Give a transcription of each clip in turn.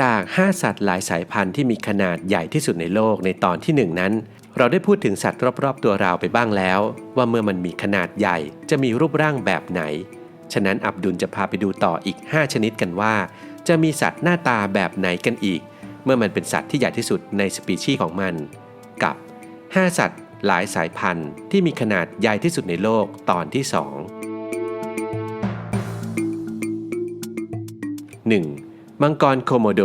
จาก 5 สัตว์หลายสายพันธุ์ที่มีขนาดใหญ่ที่สุดในโลกในตอนที่ 1 นั้น เราได้พูดถึงสัตว์รอบๆ ตัวเราไปบ้างแล้ว ว่าเมื่อมันมีขนาดใหญ่จะมีรูปร่างแบบไหน ฉะนั้นอับดุลจะพาไปดูต่ออีก 5 ชนิดกันว่า จะมีสัตว์หน้าตาแบบไหนกันอีก เมื่อมันเป็นสัตว์ที่ใหญ่ที่สุดในสปีชีส์ของมัน กับ 5 สัตว์หลายสายพันธุ์ที่มีขนาดใหญ่ที่สุดในโลกตอนที่ 2 1. มังกรโคโมโด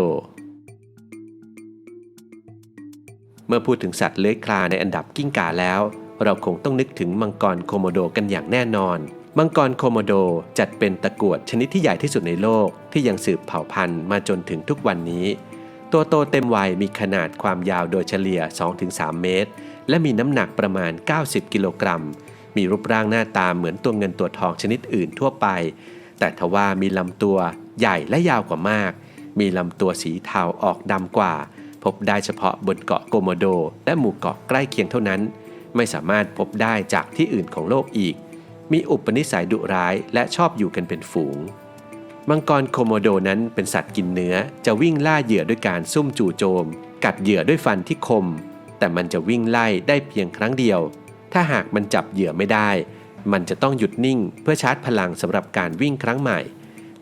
เมื่อพูดถึงสัตว์เลื้อยคลานในอันดับกิ้งก่าแล้ว เราคงต้องนึกถึงมังกรโคโมโดกันอย่างแน่นอน มังกรโคโมโดจัดเป็นตะกรวดชนิดที่ใหญ่ที่สุดในโลกที่ยังสืบเผ่าพันธุ์มาจนถึงทุกวันนี้ ตัวโตเต็มวัยมีขนาดความยาวโดยเฉลี่ย 2-3 เมตร และมีน้ำหนักประมาณ 90 กิโลกรัม มีรูปร่างหน้าตาเหมือนตัวเงินตัวทองชนิดอื่นทั่วไป แต่ทว่ามีลำตัวใหญ่และยาวกว่ามาก มีลำตัวสีเทาออกดำกว่า พบได้เฉพาะบนเกาะโกโมโด และหมู่เกาะใกล้เคียงเท่านั้น ไม่สามารถพบได้จากที่อื่นของโลกอีก มีอุปนิสัยดุร้ายและชอบอยู่กันเป็นฝูง มังกรโคโมโดนั้นเป็นสัตว์กินเนื้อ จะวิ่งล่าเหยื่อด้วยการซุ่มจู่โจม กัดเหยื่อด้วยฟันที่คม แต่มันจะวิ่งไล่ได้เพียงครั้งเดียว ถ้าหากมันจับเหยื่อไม่ได้ มันจะต้องหยุดนิ่งเพื่อชาร์จพลังสำหรับการวิ่งครั้งใหม่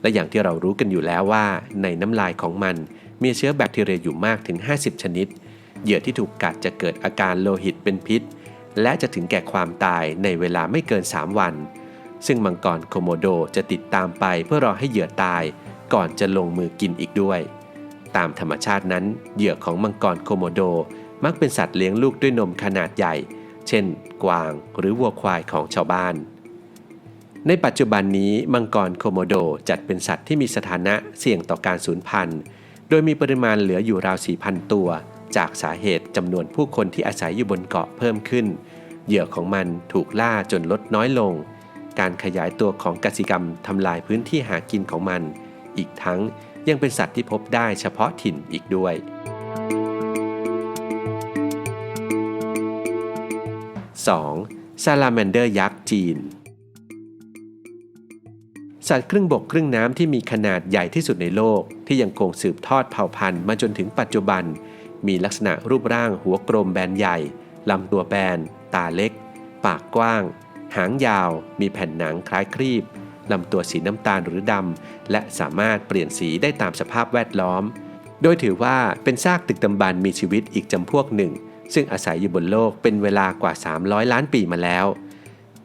และอย่างที่เรารู้กันอยู่แล้วว่า ในน้ำลายของมันมีเชื้อแบคทีเรียอยู่มากถึง 50 ชนิด เหยื่อที่ถูกกัดจะเกิดอาการโลหิตเป็นพิษ และจะถึงแก่ความตายในเวลาไม่เกิน 3 วัน ซึ่งมังกรโคโมโดจะติดตามไปเพื่อรอให้เหยื่อตาย ก่อนจะลงมือกินอีกด้วย ตามธรรมชาตินั้น เหยื่อของมังกรโคโมโดมักเป็นสัตว์เลี้ยงลูกด้วยนมขนาดใหญ่ เช่น กวาง หรือวัวควายของชาวบ้าน ในปัจจุบันนี้มังกรโคโมโดจัดเป็นสัตว์ที่มีสถานะเสี่ยงต่อการสูญพันธุ์ โดยมีปริมาณเหลืออยู่ราว 4,000 ตัว จากสาเหตุจำนวนผู้คนที่อาศัยอยู่บนเกาะเพิ่มขึ้น เหยื่อของมันถูกล่าจนลดน้อยลง การขยายตัวของกสิกรรมทำลายพื้นที่หากินของมัน อีกทั้งยังเป็นสัตว์ที่พบได้เฉพาะถิ่นอีกด้วย 2. ซาลาแมนเดอร์ยักษ์จีน สัตว์ครึ่งบกครึ่งน้ำที่มีขนาดใหญ่ที่สุดในโลก ที่ยังคงสืบทอดเผ่าพันธุ์มาจนถึงปัจจุบัน มีลักษณะรูปร่างหัวกลมแบนใหญ่ลำตัวแบน ตาเล็ก ปากกว้าง หางยาว มีแผ่นหนังคล้ายครีบลำตัวสีน้ำตาลหรือดำ และสามารถเปลี่ยนสีได้ตามสภาพแวดล้อม โดยถือว่าเป็นซากตึกดำบรรมีชีวิตอีกจำพวกหนึ่ง ซึ่งอาศัยอยู่บนโลกเป็นเวลากว่า 300 ล้านปีมาแล้ว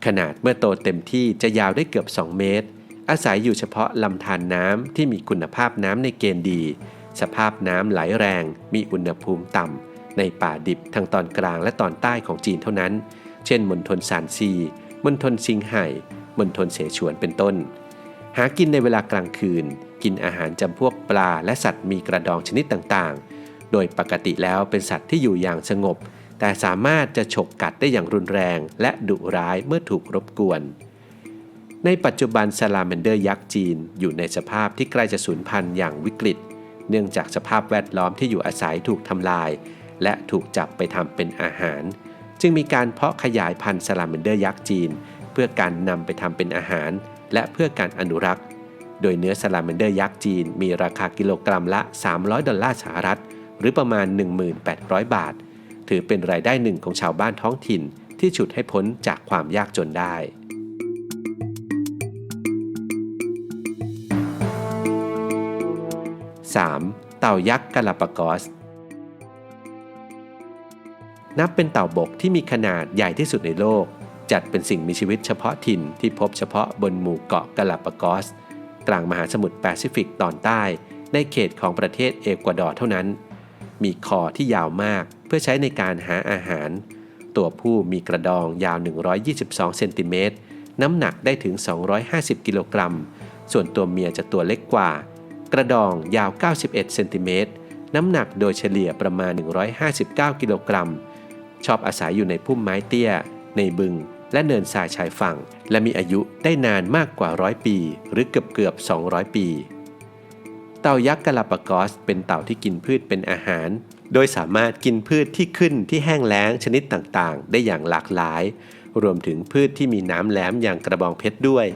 ขนาดเมื่อโตเต็มที่จะยาวได้เกือบ 2 เมตร อาศัยอยู่เฉพาะลำธารน้ำที่มีคุณภาพน้ำในเกณฑ์ดี สภาพน้ำไหลแรง มีอุณหภูมิต่ำในป่าดิบทางตอนกลางและตอนใต้ของจีนเท่านั้น เช่นมณฑลซานซีมณฑลซิงไห่มณฑลเสฉวนเป็นต้น หากินในเวลากลางคืน กินอาหารจำพวกปลาและสัตว์มีกระดองชนิดต่างๆ โดยปกติแล้วเป็นสัตว์ที่อยู่อย่างสงบ แต่สามารถจะฉกกัดได้อย่างรุนแรง และดุร้ายเมื่อถูกรบกวน ในปัจจุบันซาลาแมนเดอร์ยักษ์จีน อยู่ในสภาพที่ใกล้จะสูญพันธุ์อย่างวิกฤต เนื่องจากสภาพแวดล้อมที่อยู่อาศัยถูกทำลาย และถูกจับไปทำเป็นอาหาร จึงมีการเพาะขยายพันธุ์ซาลาแมนเดอร์ยักษ์จีน เพื่อการนำไปทำเป็นอาหาร และเพื่อการอนุรักษ์ โดยเนื้อซาลาแมนเดอร์ยักษ์จีน มีราคากิโลกรัมละ 300 ดอลลาร์สหรัฐ หรือประมาณ 1,800 บาท ถือเป็นรายได้หนึ่งของชาวบ้านท้องถิ่นที่ฉุดให้พ้นจากความยากจนได้ 3. เต่ายักษ์กาลาปากอส นับเป็นเต่าบกที่มีขนาดใหญ่ที่สุดในโลก จัดเป็นสิ่งมีชีวิตเฉพาะถิ่นที่พบเฉพาะบนหมู่เกาะกาลาปากอส กลางมหาสมุทรแปซิฟิกตอนใต้ ในเขตของประเทศเอกวาดอร์เท่านั้น มีคอที่ยาวมากเพื่อใช้ในการหาอาหาร ตัวผู้มีกระดองยาว 122 เซนติเมตร น้ำหนักได้ถึง 250 กิโลกรัม ส่วนตัวเมียจะตัวเล็กกว่า กระดองยาว 91 เซนติเมตร น้ำหนักโดยเฉลี่ยประมาณ 159 กิโลกรัม ชอบอาศัยอยู่ในพุ่มไม้เตี้ย ในบึง และเนินทรายชายฝั่ง และมีอายุได้นานมากกว่าร้อยปี หรือเกือบเกือบ 200 ปี เต่ายักษ์กาลาปากอส เป็นเต่าที่กินพืชเป็นอาหาร โดยสามารถกินพืชที่ขึ้นที่แห้งแล้งชนิดต่างๆ ได้อย่างหลากหลาย รวมถึงพืชที่มีน้ำแหลมอย่างกระบองเพชรด้วย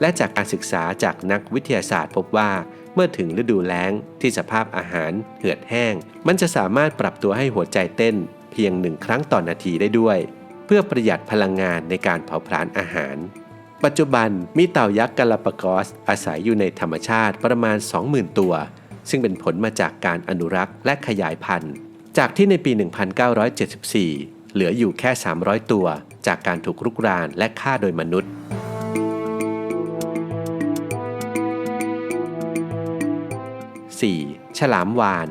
และจากการศึกษาจากนักวิทยาศาสตร์พบว่า เมื่อถึงฤดูแล้งที่สภาพอาหารเหือดแห้ง มันจะสามารถปรับตัวให้หัวใจเต้น เพียงหนึ่งครั้งต่อนนาทีได้ด้วย เพื่อประหยัดพลังงานในการเผาผลาญอาหาร ปัจจุบันมีเต่ายักษ์กาลาปากอส อาศัยอยู่ในธรรมชาติประมาณ 20,000 ตัว ซึ่งเป็นผลมาจากการอนุรักษ์และขยายพันธุ์ จากที่ในปี 1974 เหลืออยู่แค่ 300 ตัว จากการถูกรุกรานและฆ่าโดยมนุษย์ 4. ฉลามวาน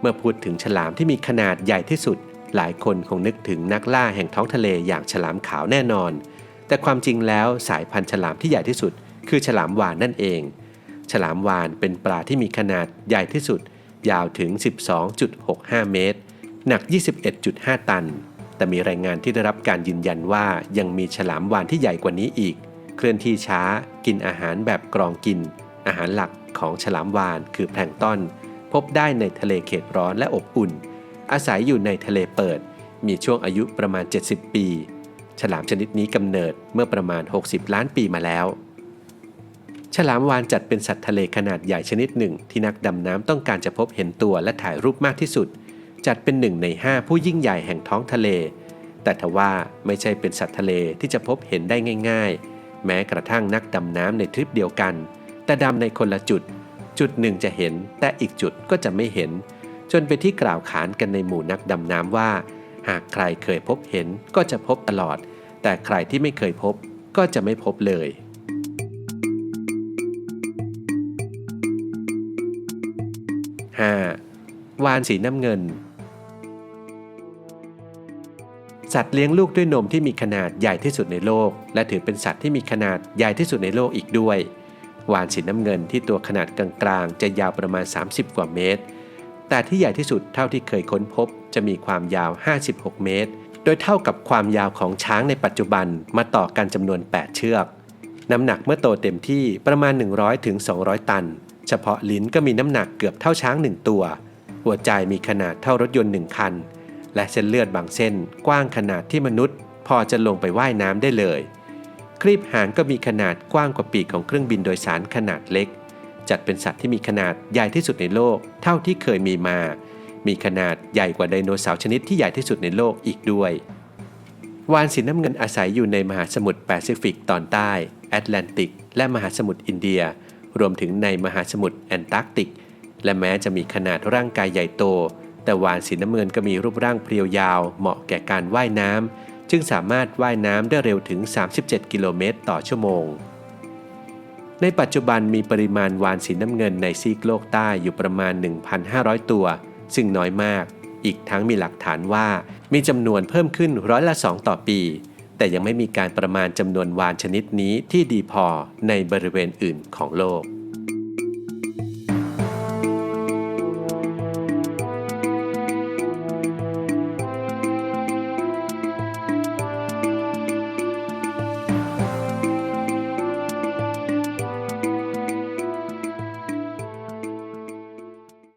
เมื่อพูดถึงฉลามที่มีขนาดใหญ่ที่สุด หลายคนคงนึกถึงนักล่าแห่งท้องทะเลอย่างฉลามขาวแน่นอน แต่ความจริงแล้วสายพันธุ์ฉลามที่ใหญ่ที่สุด คือฉลามวานนั่นเอง ฉลามวานเป็นปลาที่มีขนาดใหญ่ที่สุด ยาวถึง 12.65 เมตร หนัก 21.5 ตัน แต่มีรายงานที่ได้รับการยืนยันว่ายังมีฉลามวานที่ใหญ่กว่านี้อีก เคลื่อนที่ช้ากินอาหารแบบกรองกิน อาหารหลักของฉลามวานคือแพลงต้นพบได้ในทะเลเขตร้อนและอบอุ่น อาศัยอยู่ในทะเลเปิด มีช่วงอายุประมาณ 70 ปี ฉลามชนิดนี้กำเนิดเมื่อประมาณ 60 ล้านปีมาแล้ว ฉลามวานจัดเป็นสัตว์ทะเลขนาดใหญ่ชนิดหนึ่ง ที่นักดำน้ำต้องการจะพบเห็นตัวและถ่ายรูปมากที่สุด จัดเป็นหนึ่งใน 5 ผู้ยิ่งใหญ่แห่งท้องทะเล แต่ทว่าไม่ใช่เป็นสัตว์ทะเลที่จะพบเห็นได้ง่าย ๆ แม้กระทั่งนักดำน้ำในทริปเดียวกัน แต่ดำในคนละจุด จุดหนึ่งจะเห็น แต่อีกจุดก็จะไม่เห็น จนเป็นที่กล่าวขานกันในหมู่นักดำน้ำว่า หากใครเคยพบเห็นก็จะพบตลอด แต่ใครที่ไม่เคยพบก็จะไม่พบเลย 5. วานสีน้ำเงิน สัตว์เลี้ยงลูกด้วยนมที่มีขนาดใหญ่ที่สุดในโลก และถือเป็นสัตว์ที่มีขนาดใหญ่ที่สุดในโลกอีกด้วยวานสีน้ำเงินที่ตัวขนาดกลางๆ จะยาวประมาณ 30 กว่าเมตร แต่ที่ใหญ่ที่สุดเท่าที่เคยค้นพบ จะมีความยาว 56 เมตร โดยเท่ากับความยาวของช้างในปัจจุบันมาต่อกันจำนวน 8 เชือก น้ำหนักเมื่อโตเต็มที่ประมาณ 100-200ถึง200ตัน เฉพาะลิ้นก็มีน้ำหนักเกือบเท่าช้างหนึ่งตัว หัวใจมีขนาดเท่ารถยนต์หนึ่งคัน และเส้นเลือดบางเส้นกว้างขนาดที่มนุษย์ พอจะลงไปว่ายน้ำได้เลย ครีบหางก็มีขนาดกว้างกว่าปีกของเครื่องบินโดยสารขนาดเล็ก จัดเป็นสัตว์ที่มีขนาดใหญ่ที่สุดในโลก เท่าที่เคยมีมา มีขนาดใหญ่กว่าไดโนเสาร์ชนิดที่ใหญ่ที่สุดในโลกอีกด้วย วานสีน้ำเงินอาศัยอยู่ในมหาสมุทรแปซิฟิกตอนใต้ แอตแลนติก และมหาสมุทรอินเดีย รวมถึงในมหาสมุทรแอนตาร์กติก และแม้จะมีขนาดร่างกายใหญ่โต แต่วานสีน้ำเงินก็มีรูปร่างเพรียวยาว เหมาะแก่การว่ายน้ำจึงสามารถว่ายน้ำได้เร็วถึง 37 กิโลเมตรต่อชั่วโมง ในปัจจุบันมีปริมาณวานสีน้ำเงินในซีกโลกใต้อยู่ประมาณ 1,500 ตัว ซึ่งน้อยมาก อีกทั้งมีหลักฐานว่ามีจำนวนเพิ่มขึ้นร้อยละ 2 ต่อปี แต่ยังไม่มีการประมาณจำนวนวานชนิดนี้ที่ดีพอในบริเวณอื่นของโลก